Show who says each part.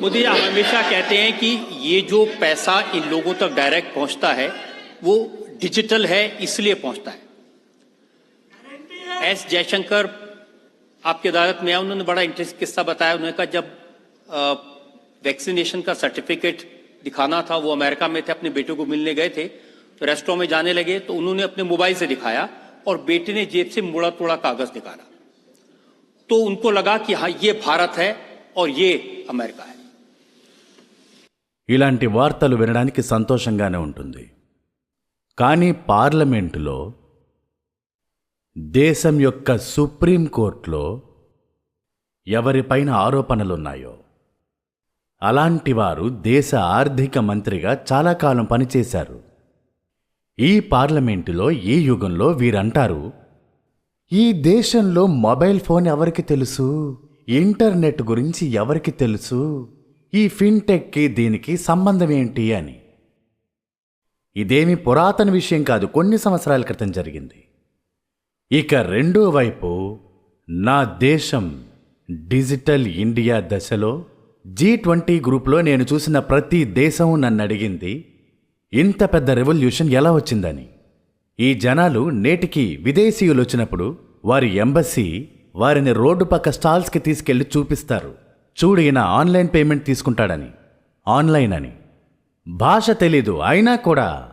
Speaker 1: मोदी जी हमेशा कहते हैं कि ये जो पैसा इन लोगों तक डायरेक्ट पहुँचता है, वो डिजिटल है, इसलिए पहुँचता है। एस जयशंकर, आपकी अदालत में आए, उन्होंने बड़ा इंटरेस्ट किस्सा बताया। उन्होंने कहा, जब वैक्सीनेशन का सर्टिफिकेट दिखाना था, वो अमेरिका में थे, अपने बेटे को मिलने गए थे तो रेस्टोरेंट में जाने लगे तो उन्होंने अपने मोबाइल से दिखाया और बेटे ने जेब से मुड़ा तोड़ा कागज़ निकाला। तो उनको लगा कि हाँ ये भारत है और ये अमेरिका है।
Speaker 2: ఇలాంటి వార్తలు వినడానికి సంతోషంగానే ఉంటుంది. కానీ పార్లమెంటులో దేశం యొక్క సుప్రీంకోర్టులో ఎవరిపైన ఆరోపణలున్నాయో అలాంటి వారు దేశ ఆర్థిక మంత్రిగా చాలా కాలం పనిచేశారు. ఈ పార్లమెంటులో ఈ యుగంలో వీరంటారు ఈ దేశంలో మొబైల్ ఫోన్ ఎవరికి తెలుసు? ఇంటర్నెట్ గురించి ఎవరికి తెలుసు? ఈ ఫిన్టెక్కి దీనికి సంబంధం ఏంటి అని. ఇదేమి పురాతన విషయం కాదు కొన్ని సంవత్సరాల క్రితం జరిగింది. ఇక రెండో వైపు నా దేశం డిజిటల్ ఇండియా దశలో జీ ట్వంటీ గ్రూప్లో నేను చూసిన ప్రతి దేశం నన్ను అడిగింది ఇంత పెద్ద రెవల్యూషన్ ఎలా వచ్చిందని. ఈ జనాలు నేటికి విదేశీయులు వచ్చినప్పుడు వారి ఎంబసీ వారిని రోడ్డు పక్క స్టాల్స్కి తీసుకెళ్ళి చూపిస్తారు. చూడు ఈయన ఆన్లైన్ పేమెంట్ తీసుకుంటాడని. ఆన్లైన్ అని. భాష తెలీదు అయినా కూడా